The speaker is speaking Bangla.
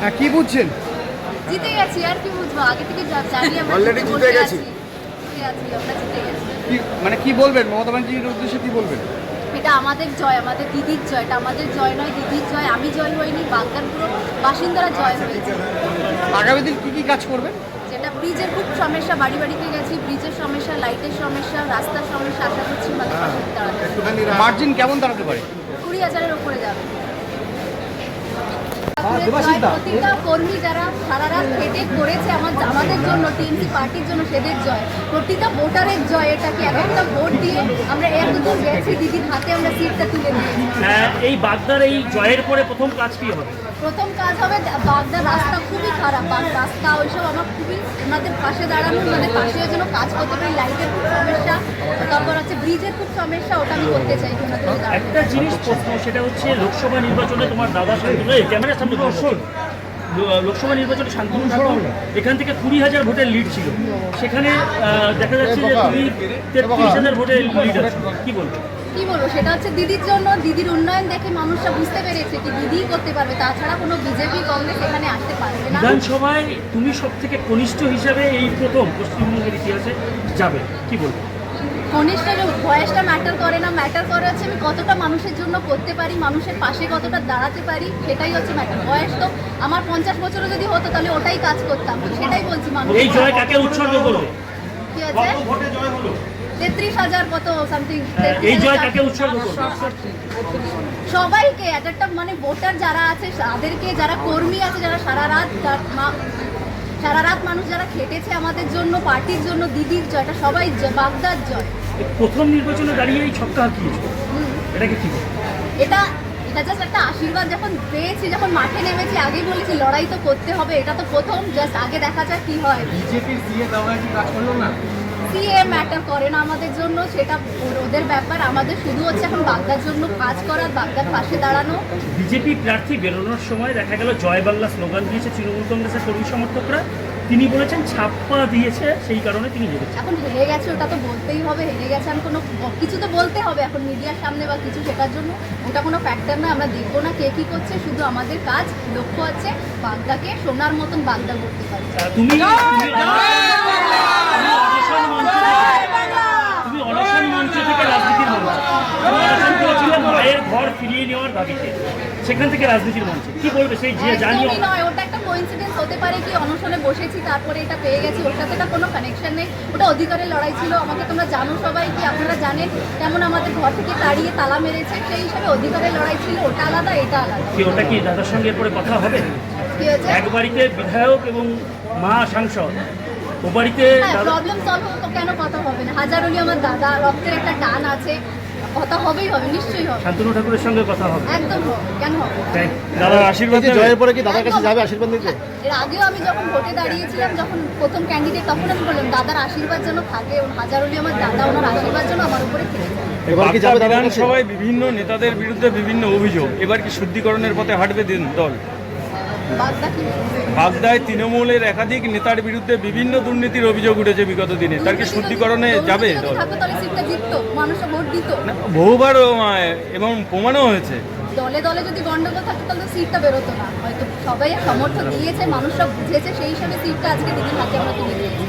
হ্যাঁ কি বুঝছেন? জিতে গেছি আর কি বুঝব? আগে থেকে জানি আমরা Already জিতে গেছি। জিতে আছি আমরা জিতে গেছি। কি মানে কি বলবেন? মমতা ব্যানার্জির উদ্দেশ্যে কি বলবেন? এটা আমাদের জয় আমাদের দিদির জয়। এটা আমাদের জয় নয় দিদির জয়। আমি জয় হইনি বাগদার পুরো বাসিন্দারা জয় হয়েছে। আগামী দিন কি কি কাজ করবেন? যেটা ব্রিজের খুব সমস্যা বাড়ি বাড়িতে গেছি ব্রিজের সমস্যা লাইটের সমস্যা রাস্তার সমস্যা আশা করছি রা- মার্জিন কেমন দাঁড়াতে পারে? কুড়ি হাজারের উপরে যাবে। প্রতিটা কর্মী যারা সারা রাত খেটে করেছে আমার আমাদের জন্য টিএমসি পার্টির জন্য সেদের জয়। প্রতিটা ভোটারের জয় এটাকে এক একটা ভোট দিয়ে আমরা এতদূর গেছি। দিদির হাতে আমরা সিটটা তুলে দিয়েছি। হ্যাঁ, এই বাগদার এই জয়ের পরে প্রথম কাজ কি হবে? প্রথম কাজ হবে বাগদার রাস্তা খুবই খারাপ। রাস্তা ওইসব আমার খুবই ওনাদের পাশে দাঁড়ানো ওনাদের পাশে যেন কাজ করতে পারি লাইটের খুব সমস্যা খুব ওটা আমি করতে চাই একটা জিনিস প্রশ্ন সেটা হচ্ছে লোকসভা নির্বাচনে তোমার দাদা এই ক্যামেরার সামনে লো- লোকসভা নির্বাচনে শান্তনু ঠাকুর এখান থেকে কুড়ি হাজার ভোটের লিড ছিল। সেখানে দেখা যাচ্ছে যে তুমি তেত্রিশ হাজার ভোটের লিড আছে। কি বলব? কি বলব সেটা হচ্ছে দিদির জন্য দিদির উন্নয়ন দেখে মানুষরা বুঝতে পেরেছে কি দিদিই করতে পারবে তাছাড়া কোনো বিজেপি কংগ্রেস এখানে আসতে পারবে না। বিধানসভায় তুমি সব থেকে কনিষ্ঠ হিসাবে এই প্রথম পশ্চিমবঙ্গের ইতিহাসে যাবে। কি বলব? কনিষ্ঠ যে বয়সটা ম্যাটার করে না ম্যাটার করে হচ্ছে আমি কতটা মানুষের জন্য করতে পারি মানুষের পাশে কতটা দাঁড়াতে পারি সেটাই হচ্ছে ম্যাটার বয়স তো আমার পঞ্চাশ বছরও যদি হতো তাহলে ওটাই কাজ করতাম সেটাই বলছি মানুষ এই জয় কাকে উৎসর্গ করবে কি আছে ভোটে জয় হলো? তেত্রিশ হাজার কত সামথিং হ্যাঁ, করবে সবাইকে এক একটা মানে ভোটার যারা আছে তাদেরকে যারা কর্মী আছে যারা সারা রাত তার মা- সারা রাত মানুষ যারা খেটেছে আমাদের জন্য পার্টির জন্য দিদির জয় এটা সবাই বাগদার জয়। প্রথম নির্বাচনে দাঁড়িয়ে এই ছক্কা হাঁকিয়েছে এটা এটাকে কি? এটা এটা জাস্ট একটা আশীর্বাদ যখন পেয়েছি যখন মাঠে নেমেছি আগেই বলেছি লড়াই তো করতে হবে এটা তো প্রথম জাস্ট আগে দেখা যাক কি হয়। বিজেপির সিএ দেওয়া কি কাজ করল না? সিএ ম্যাটার করে না আমাদের জন্য সেটা ওদের ব্যাপার। আমাদের শুধু হচ্ছে এখন বাগদার জন্য কাজ করা বাগদার পাশে দাঁড়ানো। বিজেপি প্রার্থী বেরোনোর সময় দেখা গেল জয় বাংলা স্লোগান দিয়েছে তৃণমূল কংগ্রেসের কর্মী সমর্থকরা। তিনি বলেছেন ছাপ্পা দিয়েছে সেই কারণে তিনি হেরেছেন। এখন হেরে গেছে ওটা তো বলতেই হবে। হেরে গেছে আমি কোনো কিছু তো বলতে হবে এখন মিডিয়ার সামনে বা কিছু সেটার জন্য। ওটা কোনো ফ্যাক্টর না আমরা দেখব না কে কী করছে শুধু আমাদের কাজ। লক্ষ্য আছে বাগদাকে সোনার মতন বাগদা করতে পারি আহ, তুমি তুমি- তুমি অনশন মঞ্চ থেকে- তুমি অনশন মঞ্চ থেকে রাজনীতির মঞ্চ তুমি অনশন করেছিলে ফিরিয়ে নেওয়ার দাবিতে। সেখান থেকে রাজনীতির মঞ্চে। কি বলবে সেই যে ওটা একটা কোইন্সিডেন্স হতে পারে কি অনশনে বসেছি তারপরে এটা পেয়ে গেছি ওর সাথে কোনো কানেকশন নেই। ওটা অধিকারের লড়াই ছিল আমাকে তোমরা জানো সবাই কি আপনারা জানেন কেমন আমাদের ঘর থেকে তাড়িয়ে তালা মেরেছে সেই হিসাবে অধিকারের লড়াই ছিল ওটা আলাদা এটা আলাদা। কি ওটা কি দাদার সঙ্গে এরপরে কথা হবে? এক বাড়িতে বিধায়ক এবং মা সাংসদ। ও বাড়িতে হ্যাঁ প্রবলেম সলভ তো কেন কথা হবে না। হাজার হলি আমার দাদা রক্তের একটা টান আছে। কথা হবেই হবে নিশ্চয়ই হবে। শান্তনু ঠাকুরের সঙ্গে কথা হবে। একদম হবে কেন হবে? দাদার আশীর্বাদ জয়ের পরে কি দাদার কাছে যাবে আশীর্বাদ নিতে? এর আগেও আমি যখন ভোটে দাঁড়িয়েছিলাম যখন প্রথম ক্যান্ডিডেট তখন আমি বললাম দাদার আশীর্বাদ যেন থাকে এবং হাজার হলি আমার দাদা ওনার আশীর্বাদ যেন আমার উপরে থেকে যায়। এবার কি যাবে বিধানসভায় বিভিন্ন নেতাদের বিরুদ্ধে বিভিন্ন অভিযোগ। এবার কি শুদ্ধিকরণের পথে হাঁটবে দিন দল? বাগদায় তৃণমূলের একাধিক নেতার বিরুদ্ধে বিভিন্ন দুর্নীতির অভিযোগ উঠেছে বিগত দিনে। তার কি শুদ্ধিকরণে যাবে? বহুবার এবং প্রমাণও হয়েছে। দলে দলে যদি গন্ডগোল থাকতো তাহলে সিটটা বেরোতো না। হয়তো সবাই সমর্থন দিয়েছে মানুষরা বুঝেছে সেই হিসাবে সিটটা আজকে দিদির হাতে আমরা তুলে দিয়েছি